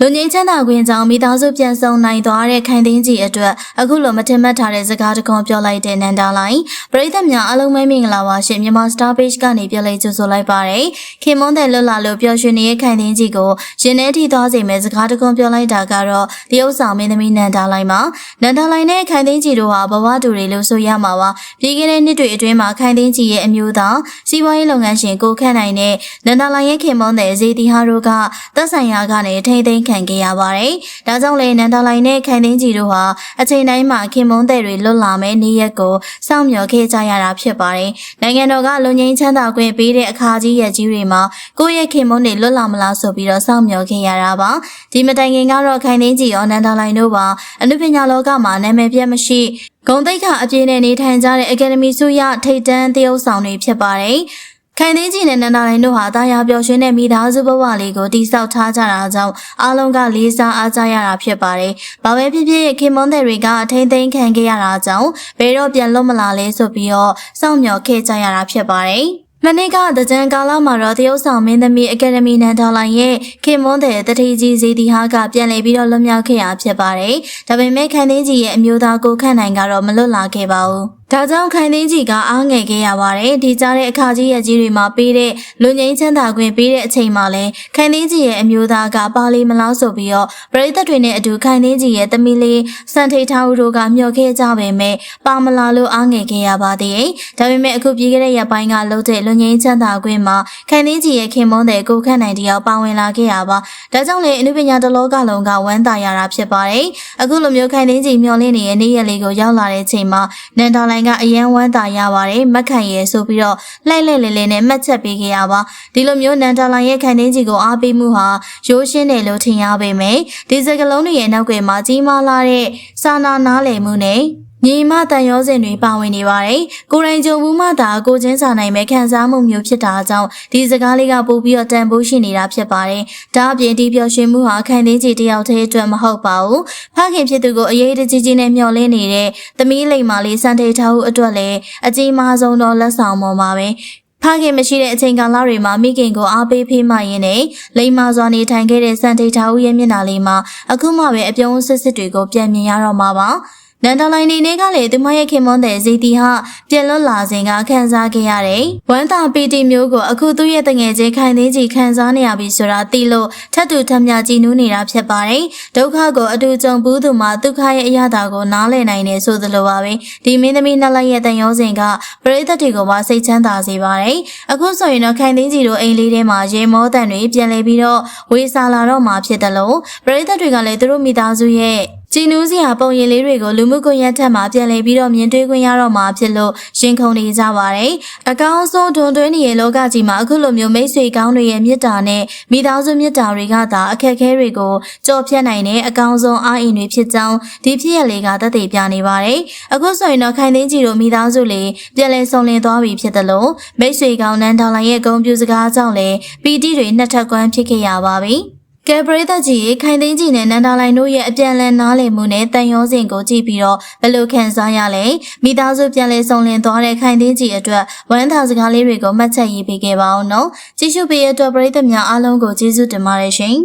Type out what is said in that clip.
လူငင်းချမ်းသာခွင့်ကြောင့်မိသားစုပြန်ဆောင်နိုင်သွားတဲ့ခိုင်သိန်းကြီးအတွက်အခုလိုမထင်မှတ်ထားတဲ့စကားတစ်ခုပြောလိုက်တဲ့နန္ဒာလိုင်းပရိသတ်များအားလုံးပဲမင်္ဂလာပါရှင်မြန်မာ Star Page ကနေပြောလိုက်ကြိုဆိုလိုက်ပါတယ်ခင်မွန်းတဲ့လွတ်လာလို့ပျော်ရွှင်နေတဲ့ခိုင်သိန်းကြီးကိုရင်ထဲထိသွားစေမဲ့စကားတစ်ခုပြောလိုက်တာကတော့တရုတ်ဆောင်မင်းသမီးနန္ဒာလိုင်းပါနန္ဒာလိုင်းနဲ့ခိုင်သိန်းကြီးတို့ဟာဘဝတူတွေလို့ဆိုရမှာပါပြီးခဲ့တဲ့နှစ်တွေအတွင်းမှာခိုင်သိန်းကြီးရဲ့အမျိုးသားစီးပွားရေးလုပ်ငန်းရှင်ကိုခန့်နိုင်တဲ့နန္ဒာလိုင်းရဲ့ခင်မွန်းတဲ့ဇေတီဟာတို့ကသက်ဆိုင်ရာကနေထိမ့်သိမ်းခံခဲ့ရပါတယ်။ဒါကြောင့်လေနန္ဒာလိုင်နဲ့ခိုင်သိန်းကြီးတို့ဟာအချိန်တိုင်းမှာခင်မုန်းတဲ့တွေလွတ်လာမဲ့နေ့ရက်ကိုစောင့်မျှော်ခဲ့ကြရတာဖြစ်ပါတယ်။နိုင်ငံတော်ကလူငင်းချမ်းသာခွင့်ပေးတဲ့အခါကြီးရက်ကြီးတွေမှာကိုယ့်ရဲ့ခင်မုန်းတွေလွတ်လာမလားဆိုပြီးတော့စောင့်မျှော်ခဲ့ရတာပါ။ဒီမတိုင်ခင်ကတော့ခိုင်သိန်းကြီးရောနန္ဒာလိုင်တို့ပါအနုပညာလောကမှာနာမည်ပြတ်မရှိဂုံတိတ်ခအပြည့်နဲ့နေထိုင်ကြတဲ့အကယ်ဒမီဆုရထိတ်တန်းတရုပ်ဆောင်တွေဖြစ်ပါတယ်။ ခိုင်သိန်းကြီးနဲ့နန္ဒာလိုင်တို့ဟာတာယာပျော်ရွှင်တဲ့မိသားစုဘဝလေးကိုတိဆောက်ထားကြတာကြောင့်အားလုံးကလေးစားအားကြရတာဖြစ်ပါတယ်။ဘာပဲဖြစ်ဖြစ်ခင်မွန်းတဲ့တွေကအထိမ့်သိမ်းခံခဲ့ရတာကြောင့်ဘယ်တော့ပြန်လွတ်မလာလဲဆိုပြီးတော့စောင့်မျှော်ခဲ့ကြရတာဖြစ်ပါတယ်။မနေ့ကတကြံကာလမှာတော့တရုတ်ဆောင်မင်းသမီးအကယ်ဒမီနန်ဒေါ်လိုင်ရဲ့ခင်မွန်းတဲ့တတိကြီးဇီတီဟာကပြန်လည်ပြီးတော့လွတ်မြောက်ခဲ့ရဖြစ်ပါတယ်။ဒါပေမဲ့ခန်းသိန်းကြီးရဲ့အမျိုးသားကိုခန့်နိုင်ကတော့မလွတ်လာခဲ့ပါဘူး။ဒါကြောင့်ခိုင်သိန်းကြီးကအားငယ်ခဲ့ရပါတယ်ဒီကြားတဲ့အခါကြီးရဲ့ကြီးတွေမှာပေးတဲ့လူငိမ့်ချမ်းသာခွင့်ပေးတဲ့အချိန်မှာလဲခိုင်သိန်းကြီးရဲ့အမျိုးသားကပါလီမလောက်ဆိုပြီးတော့ပရိသတ်တွေနဲ့အတူခိုင်သိန်းကြီးရဲ့သမီးလေးစံထိတ်ထားဦးတို့ကမျှော်ခဲ့ကြပေမဲ့ပါမလာလို့အားငယ်ခဲ့ရပါသေးတယ်ဒါပေမဲ့အခုပြီးခဲ့တဲ့ရက်ပိုင်းကလှုပ်တဲ့လူငိမ့်ချမ်းသာခွင့်မှာခိုင်သိန်းကြီးရဲ့ခင်မွန်းတဲ့ကိုခန့်နိုင်တယောက်ပါဝင်လာခဲ့ရပါဒါကြောင့်လေအနုပညာတလောကလုံးကဝမ်းသာရတာဖြစ်ပါတယ်အခုလိုမျိုးခိုင်သိန်းကြီးမျှော်လင့်နေတဲ့နေ့ရက်လေးကိုရောက်လာတဲ့အချိန်မှာနန်တော်လိုင်းကအရန်ဝမ်းသာရပါတယ်မက်ခံရဲဆိုပြီးတော့လှိုက်လှဲ့လဲလဲနဲ့မှတ်ချက်ပေးခဲ့ရပါဒီလိုမျိုးနန်တော်လိုင်းရဲ့ခိုင်နှင်းကြီးကိုအားပေးမှုဟာရိုးရှင်းတယ်လို့ထင်ရပေမယ့်ဒီစကလုံးတွေရဲ့နောက်ွယ်မှာကြီးမားလာတဲ့စာနာနားလည်မှုနဲ့ ညီမတန်ရောစင်တွေပါဝင်နေပါတယ်။ကိုရိုင်းကြုံမှုမှသာကိုချင်းစာနိုင်မဲ့ခံစားမှုမျိုးဖြစ်တာကြောင့်ဒီစကားလေးကပို့ပြီးတော့တန်ဖိုးရှိနေတာဖြစ်ပါတယ်။ဒါအပြင်ဒီပျော်ရွှင်မှုဟာခံသိန်းကြီးတယောက်တည်းအတွက်မဟုတ်ပါဘူး။ဖခင်ဖြစ်သူကိုအရေးတကြီးကြီးနဲ့မျှော်လင့်နေတဲ့သမီးလိမ္မာလေးစံထေထားဟုအတွက်လည်းအကြီးမားဆုံးသောလက်ဆောင်ပေါ်မှာပဲဖခင်မရှိတဲ့အချိန်ကာလတွေမှာမိခင်ကိုအားပေးဖေးမှရင်းနဲ့လိမ္မာစွာနေထိုင်ခဲ့တဲ့စံထေထားဦးရဲ့မျက်နှာလေးမှာအခုမှပဲအပြုံးစစ်စစ်တွေကိုပြန်မြင်ရတော့မှာပါ။ နန်တလိုင်းနေနေကလည်းသူမရဲ့ခင်မွန်းတဲ့ဇီတီဟာပြန်လွတ်လာစဉ်ကခန်းစားခဲ့ရတယ်။ဝမ်းသာပီတီမျိုးကိုအခုသူ့ရဲ့တငယ်ချင်းခိုင်သိန်းကြီးခန်းစားနေရပြီဆိုတာသိလို့ထပ်တူထပ်မြကြည်နူးနေတာဖြစ်ပါတယ်။ဒုက္ခကိုအတူကြုံဘူးသူမှဒုက္ခရဲ့အရာတာကိုနားလည်နိုင်နေဆိုသလိုပါပဲ။ဒီမင်းသမီးနှစ်လိုက်ရဲ့တန်ရောစဉ်ကပရိသတ်တွေကိုပါစိတ်ချမ်းသာစေပါတယ်။အခုဆိုရင်တော့ခိုင်သိန်းကြီးတို့အိမ်လေးထဲမှာရေမောတန်တွေပြန်လဲပြီးတော့ဝေစာလာတော့မှာဖြစ်တယ်လို့ပရိသတ်တွေကလည်းသူတို့မိသားစုရဲ့ ကြည်နူးစရာပုံရင်လေးတွေကိုလူမှုကွန်ရက်ထက်မှာပြန်လည်ပြီးတော့မြင်တွေ့ခွင့်ရတော့မှာဖြစ်လို့ရင်ခုန်နေကြပါတယ်။အကောင်းဆုံးဒွန်တွင်းနေရဲ့လောကကြီးမှာအခုလိုမျိုးမိတ်ဆွေကောင်းတွေရဲ့မေတ္တာနဲ့မိသားစုမေတ္တာတွေကသာအခက်အခဲတွေကိုကြော်ဖြတ်နိုင်တဲ့အကောင်းဆုံးအားအင်တွေဖြစ်ကြောင်းဒီဖြစ်ရလေးကသက်သေပြနေပါတယ်။အခုဆိုရင်တော့ခိုင်သိန်းကြီးတို့မိသားစုလေးပြန်လည်ဆုံလင်သွားပြီဖြစ်တယ်လို့မိတ်ဆွေကောင်းနန်းတော်လိုင်ရဲ့ဂုဏ်ပြုစကားကြောင့်လည်းပီတိတွေနှစ်ထပ်ကွမ်းဖြစ်ခဲ့ရပါပြီ။ ကဲပရိသတ်ကြီးခိုင်သိန်းကြီးနဲ့နန္ဒာလိုင်တို့ရဲ့အပြန်လည်နားလည်မှုနဲ့တန်ရောစဉ်ကိုကြည့်ပြီးတော့ဘယ်လိုခံစားရလဲမိသားစုပြန်လည်ဆုံလင်သွားတဲ့ခိုင်သိန်းကြီးအတွက်ဝမ်းသာစကားလေးတွေကိုမှတ်ချက်ရေးပေးခဲ့ပါအောင်နော်ကြည့်ရှုပေးရတဲ့ပရိသတ်များအားလုံးကိုကျေးဇူးတင်ပါတယ်ရှင်